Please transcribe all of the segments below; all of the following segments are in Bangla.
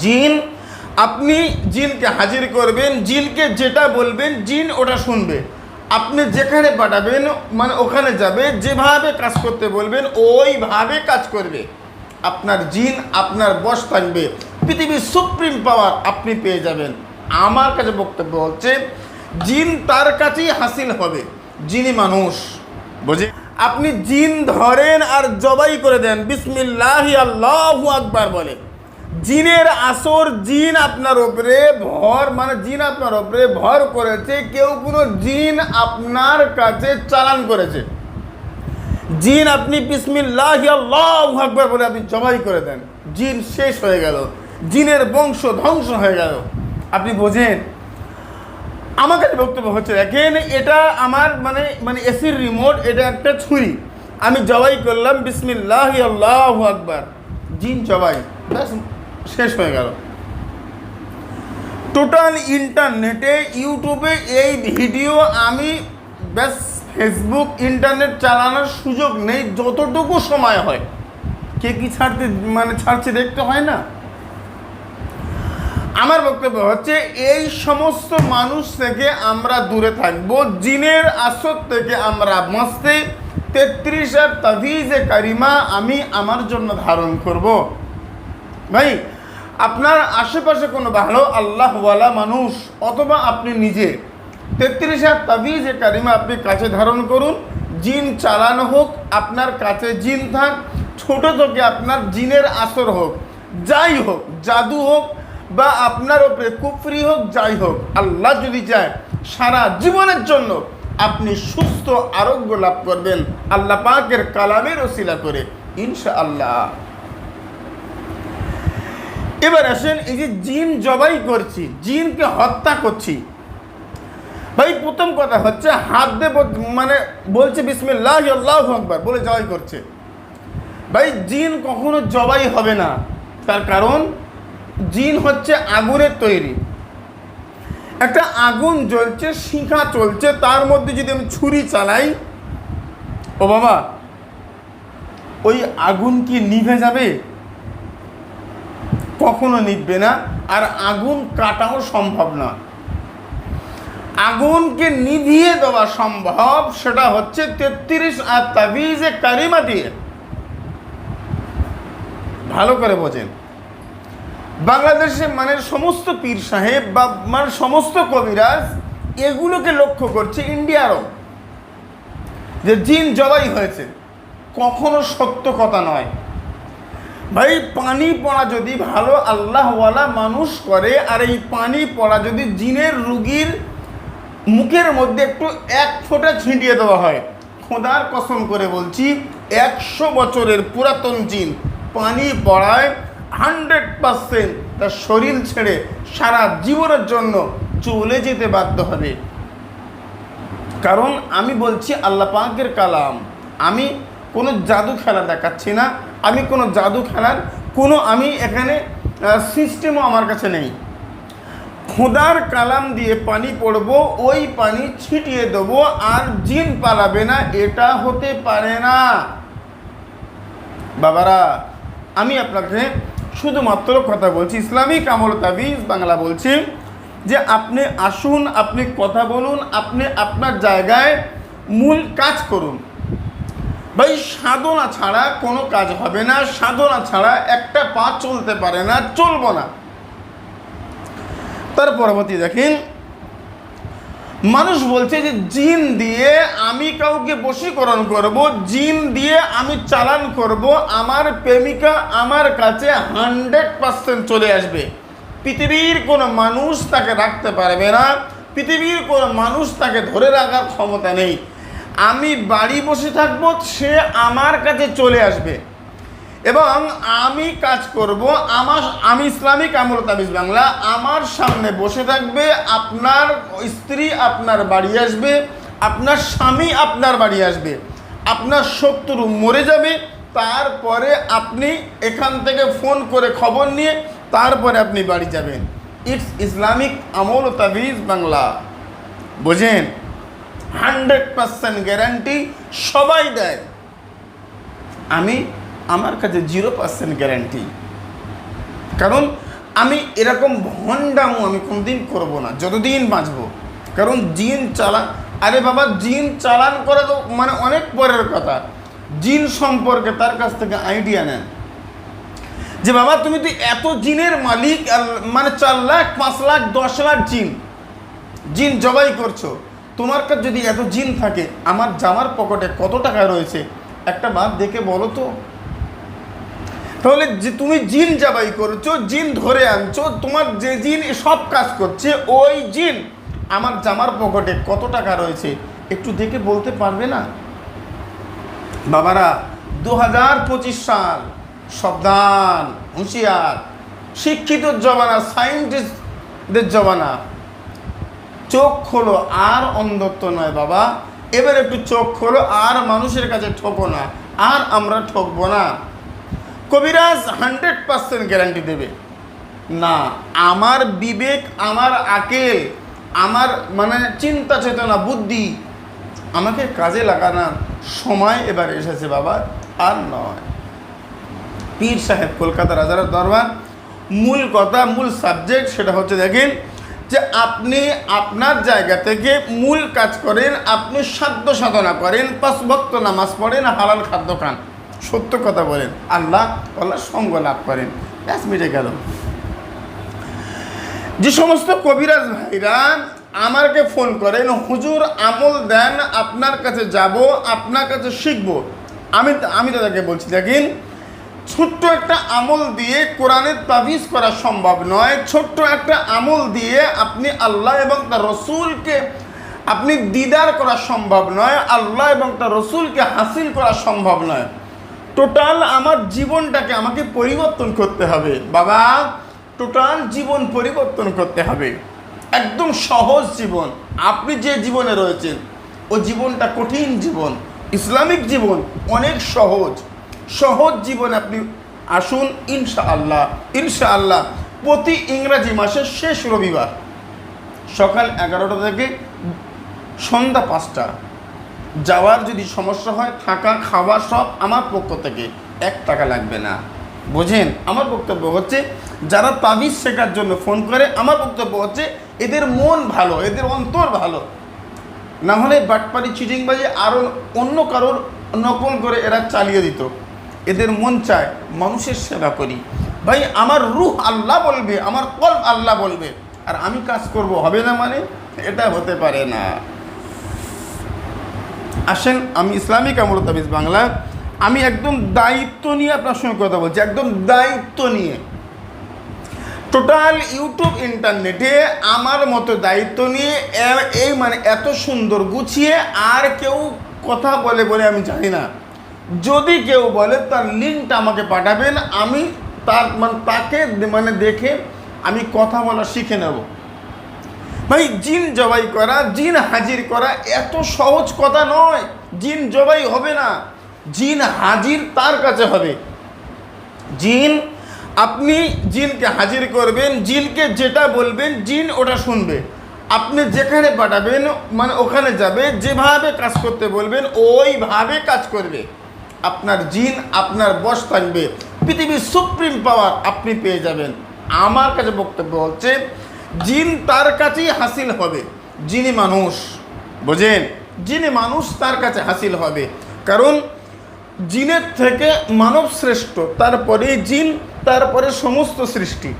জিন, আপনি জিনকে হাজির করবেন, জিনকে যেটা বলবেন, জিন ওটা শুনবে। আপনি যেখানে পাঠাবেন মানে ওখানে যাবে, যেভাবে কাজ করতে বলবেন, ওইভাবে কাজ করবে। আপনার জিন, আপনার বস থাকবে। পৃথিবীর সুপ্রিম পাওয়ার আপনি পেয়ে যাবেন। আমার কাছে বক্তব্য হচ্ছে, জিন তার কাছেই হাসিল হবে। যিনি মানুষ। বুঝে আপনি জিন ধরেন আর জবাই করে দেন। বিসমিল্লাহ আল্লাহু আকবার বলে। জিনের আসর জিন আপনার ওপরে ভর মানে জিন আপনার ওপরে ভর করেছে, কেউ কোনো জিন আপনার কাছে চালান করেছে। জিন আপনি আকবার বলে আপনি জবাই করে দেন। জিন শেষ হয়ে গেল। জিনের বংশ ধ্বংস হয়ে গেল। আপনি বোঝেন? আমার কাছে বক্তব্য হচ্ছে, দেখেন, এটা আমার মানে মানে এসির রিমোট, এটা একটা ছুরি। আমি জবাই করলাম, বিসমিল্লাহ আল্লাহ আকবার। জিন জবাই। ব্যাস। শেষ হয়ে গেল। টোটাল ইন্টারনেটে ইউটিউবে এই ভিডিও আমি ব্যাস ফেসবুক ইন্টারনেট চালানোর সুযোগ নেই, যতটুকু সময় হয়। কে কি ছাড়তে মানে ছাড়ছে দেখতে হয় না। আমার বক্তব্য হচ্ছে, এই সমস্ত মানুষ থেকে আমরা দূরে থাকব, জিনের আসর থেকে আমরা বাঁচতে, তেত্রিশ আর তাভিজে কারিমা আমি আমার জন্য ধারণ করব। ভাই, আপনার আশেপাশে কোনো ভালো আল্লাহওয়ালা মানুষ অথবা আপনি নিজে, তেত্রিশ আর তাভিজে কারিমা আপনি কাছে ধারণ করুন, জিন চালানো হোক, আপনার কাছে জিন থাক, ছোট থেকে আপনার জিনের আসর হোক, যাই হোক, জাদু হোক, বা আপনার ওপরে কুফরি হোক, যাই হোক, আল্লাহ যদি চায়, সারা জীবনের জন্য আপনি সুস্থ আরোগ্য লাভ করবেন। আল্লাহ পাকের কালামের ওসিলা করে ইনশা আল্লাহ এবার আসেন এই যে জিন জবাই করছি, জিনকে হত্যা করছি। ভাই, প্রথম কথা হচ্ছে হাত দিয়ে মানে বলছে বিসমিল্লাহ, আল্লাহ আকবার, বলে জবাই করছে। ভাই, জিন কখনো জবাই হবে না। তার কারণ, জিন হচ্ছে আগুনের তৈরি। একটা আগুন জ্বলছে, শিখা চলছে, তার মধ্যে যদি আমি ছুরি চালাই, ও বাবা, ওই আগুন কি নিভে যাবে? কখনো নিভবে না, আর আগুন কাটাও সম্ভব না। আগুনকে নিভিয়ে দেওয়া সম্ভব, সেটা হচ্ছে তেত্রিশ আর তাবিজে কারিমা দিয়ে। ভালো করে বোঝেন। বাংলাদেশে মানে সমস্ত পীর সাহেব বা মানে সমস্ত কবিরাজ এগুলোকে লক্ষ্য করছে ইন্ডিয়ারও যে জিন জবাই হয়েছে। কখনো সত্য কথা নয়। ভাই, পানি পড়া যদি ভালো, আল্লাহওয়ালা মানুষ করে, আর এই পানি পড়া যদি জিনের রুগীর মুখের মধ্যে একটু এক ফোঁটা ছিটিয়ে দেওয়া হয়, খোদার কসম করে বলছি, একশো বছরের পুরাতন জিন পানি পড়ায় হান্ড্রেড পারসেন্ট তার শরীর ছেড়ে সারা জীবনের জন্য চলে যেতে বাধ্য হবে। কারণ আমি বলছি আল্লাহ পাকের কালাম। আমি কোনো জাদু খেলা দেখাচ্ছি না আমি কোনো জাদু খেলার, কোনো আমি এখানে সিস্টেমও আমার কাছে নেই। খোদার কালাম দিয়ে পানি পড়ব, ওই পানি ছিটিয়ে দেবো, আর জিন পালাবে না, এটা হতে পারে না। বাবারা, আমি আপনাকে শুধুমাত্র কথা বলছি, ইসলামিক আমল তাবিজ বাংলা বলছি, যে আপনি আসুন, আপনি কথা বলুন, আপনি আপনার জায়গায় মূল কাজ করুন। ভাই, সাধনা ছাড়া কোনো কাজ হবে না, সাধনা ছাড়া একটা পা চলতে পারে না, চলবো না। তার পরবর্তী দেখেন, মানুষ বলছে যে, জিন দিয়ে আমি কাউকে বশীকরণ করব, জিন দিয়ে আমি চালান করব, আমার প্রেমিকা আমার কাছে হান্ড্রেড পার্সেন্ট চলে আসবে। পৃথিবীর কোনো মানুষ তাকে রাখতে পারবে না, পৃথিবীর কোনো মানুষ তাকে ধরে রাখার ক্ষমতা নেই। আমি বাড়ি বসে থাকব, সে আমার কাছে চলে আসবে। এবং আমি কাজ করব, আমার, আমি ইসলামিক আমল তাবিজ বাংলা, আমার সামনে বসে থাকবে, আপনার স্ত্রী আপনার বাড়ি আসবে, আপনার স্বামী আপনার বাড়ি আসবে, আপনার শত্রু মরে যাবে, তারপরে আপনি এখান থেকে ফোন করে খবর নিয়ে তারপরে আপনি বাড়ি যাবেন। ইটস ইসলামিক আমল তাবিজ বাংলা বোঝেন? হান্ড্রেড পার্সেন্ট গ্যারান্টি সবাই দেয়। আমি আমার কাছে জিরো পার্সেন্ট গ্যারান্টি। কারণ আমি এরকম ভণ্ডামো আমি কোনদিন করব না, যতদিন বাঁচবো। কারণ জিন চালান আরে বাবা, জিন চালান করা তো মানে অনেক পরের কথা। জিন সম্পর্কে তার কাছ থেকে আইডিয়া নেন। যে বাবা, তুমি তো এত জিনের মালিক মানে চার লাখ, পাঁচ লাখ, দশ লাখ জিন। জিন জবাই করছ। তোমার কাছে যদি এত জিন থাকে, আমার জামার পকেটে কত টাকা রয়েছে? একটা বাদ দেখে বলো তো। তাহলে যে তুমি জিন জবাই করছ, জিন ধরে আনছো, তোমার যে জিন সব কাজ করছে, ওই জিন আমার জামার পকেটে কত টাকা রয়েছে? একটু দেখে বলতে পারবে না? বাবারা দু হাজার পঁচিশ সাল, সাবধান, হুঁশিয়ার। শিক্ষিত জমানা সায়েন্টিস্টদের জমানা। চোখ খোলো, আর অন্ধত্ব নয় বাবা। এবার একটু চোখ খোলো, আর মানুষের কাছে ঠকো না, আর আমরা ঠকবো না। কবিরাজ হান্ড্রেড পার্সেন্ট গ্যারান্টি দেবে। না, আমার বিবেক, আমার আকেল, আমার মানে চিন্তা চেতনা, বুদ্ধি, আমাকে কাজে লাগানোর সময় এবার এসেছে বাবা, আর নয়। পীর সাহেব কলকাতা রাজার দরবার, মূল কথা, মূল সাবজেক্ট সেটা হচ্ছে দেখেন যে আপনি আপনার জায়গা থেকে মূল কাজ করেন, আপনি সাধ্য সাধনা করেন, পাঁচ ভক্ত নামাজ পড়েন, হালাল খাদ্য খান। সত্য কথা বলেন। আল্লাহ আল্লাহ সঙ্গ লাভ করেন। ব্যাস, মিটে গেল। যে সমস্ত কবিরাজ ভাইরা আমাকে ফোন করেন, হুজুর, আমল দেন, আপনার কাছে যাব, আপনার কাছে শিখব। আমি আমি তাদেরকে বলছি, দেখেন ছোট্ট একটা আমল দিয়ে কোরআনের তাবিজ করা সম্ভব নয়। ছোট্ট একটা আমল দিয়ে আপনি আল্লাহ এবং তার রসুলকে আপনি দিদার করা সম্ভব নয়, আল্লাহ এবং তার রসুলকে হাসিল করা সম্ভব নয়। টোটাল আমার জীবনটাকে আমাকে পরিবর্তন করতে হবে। বাবা, টোটাল জীবন পরিবর্তন করতে হবে। একদম সহজ জীবন। আপনি যে জীবনে রয়েছেন, ও জীবনটা কঠিন জীবন, ইসলামিক জীবন অনেক সহজ। সহজ জীবন আপনি আসুন ইনশা আল্লাহ ইনশা আল্লাহ প্রতি ইংরাজি মাসের শেষ রবিবার, সকাল এগারোটা থেকে সন্ধ্যা পাঁচটা। যাওয়ার যদি সমস্যা হয়, থাকা, খাওয়া সব আমার পক্ষ থেকে। এক টাকা লাগবে না। বোঝেন? আমার বক্তব্য হচ্ছে, যারা তাবিজ শেখার জন্য ফোন করে, আমার বক্তব্য হচ্ছে, এদের মন ভালো, এদের অন্তর ভালো। না হলে বাটপাড়ি চিটিংবাজি আরও অন্য কারোর নকল করে এরা চালিয়ে দিত। এদের মন চায়, মানুষের সেবা করি। ভাই, আমার রুহ আল্লাহ বলবে, আমার কল আল্লাহ বলবে। আর আমি কাজ করব, হবে না মানে? এটা হতে পারে না। আসেন, আমি ইসলামিক আমল তাবিজ বাংলা। আমি একদম দায়িত্ব নিয়ে আপনার সঙ্গে কথা বলছি, একদম দায়িত্ব নিয়ে। টোটাল ইউটিউব ইন্টারনেটে আমার মতো দায়িত্ব নিয়ে এই মানে এত সুন্দর গুছিয়ে আর কেউ কথা বলে বলে আমি জানি না। যদি কেউ বলে, তার লিঙ্কটা আমাকে পাঠাবেন, আমি তার মানে তাকে মানে দেখে আমি কথা বলা শিখে নেব। ভাই, জিন জবাই করা, জিন হাজির করা এত সহজ কথা নয়। জিন জবাই হবে না। জিন হাজির তার কাছে হবে। জিন, আপনি জিনকে হাজির করবেন, জিনকে যেটা বলবেন, জিন ওটা শুনবে। আপনি যেখানে পাঠাবেন মানে ওখানে যাবে, যেভাবে কাজ করতে বলবেন, ওইভাবে কাজ করবে। আপনার জিন, আপনার বশ থাকবে। পৃথিবীর সুপ্রিম পাওয়ার আপনি পেয়ে যাবেন। আমার কাছে বক্তব্য হচ্ছে, জিন তার কাছেই হাসিল হবে। যিনি মানুষ। বোঝেন? যিনি মানুষ তার কাছে হাসিল হবে। কারণ জিনের থেকে মানব শ্রেষ্ঠ, তারপরে জিন, তারপরে সমস্ত সৃষ্টি।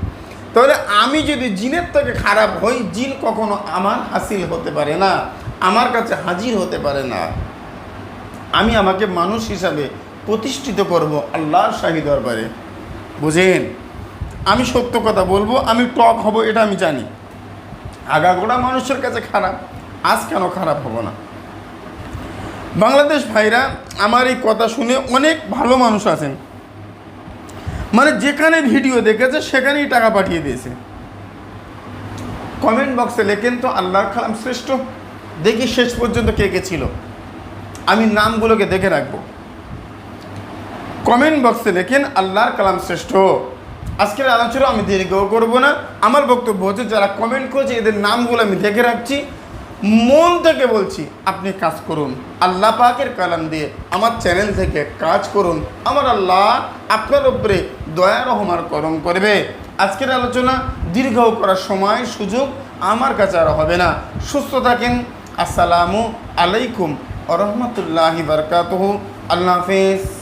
তাহলে আমি যদি জিনের থেকে খারাপ হই, জিন কখনো আমার হাসিল হতে পারে না, আমার কাছে হাজির হতে পারে না। আমি আমাকে মানুষ হিসাবে প্রতিষ্ঠিত করব আল্লাহর শাহী দরবারে। বুঝেন? আমি সত্য কথা বলব, আমি টক হব, এটা আমি জানি। আগাগোড়া মানুষের কাছে খারাপ, আজ কেন খারাপ হব না? বাংলাদেশ ভাইরা, আমার এই কথা শুনে অনেক ভালো মানুষ আছেন। মানে যেখানে ভিডিও দেখেছে, সেখানেই টাকা পাঠিয়ে দিয়েছে। কমেন্ট বক্সে লেখেন তো, আল্লাহর কালাম শ্রেষ্ঠ। দেখি শেষ পর্যন্ত কে কে ছিল। আমি নামগুলোকে দেখে রাখব। কমেন্ট বক্সে লেখেন, আল্লাহর কালাম শ্রেষ্ঠ। আজকের আলোচনা আমি দীর্ঘ করব না। আমার বক্তব্য হচ্ছে, যারা কমেন্ট করেছে, এদের নামগুলো আমি দেখে রাখছি। মন থেকে বলছি, আপনি কাজ করুন। আল্লাহ পাকের কালাম দিয়ে আমার চ্যানেল থেকে কাজ করুন। আমার আল্লাহ আপনার উপরে দয়া রহমার করম করবে। আজকের আলোচনা দীর্ঘ করার সময় সুযোগ আমার কাছে আর হবে না। সুস্থ থাকেন। আসসালামু আলাইকুম। और रहमत ला बरकत अल्लाह हाफिज़।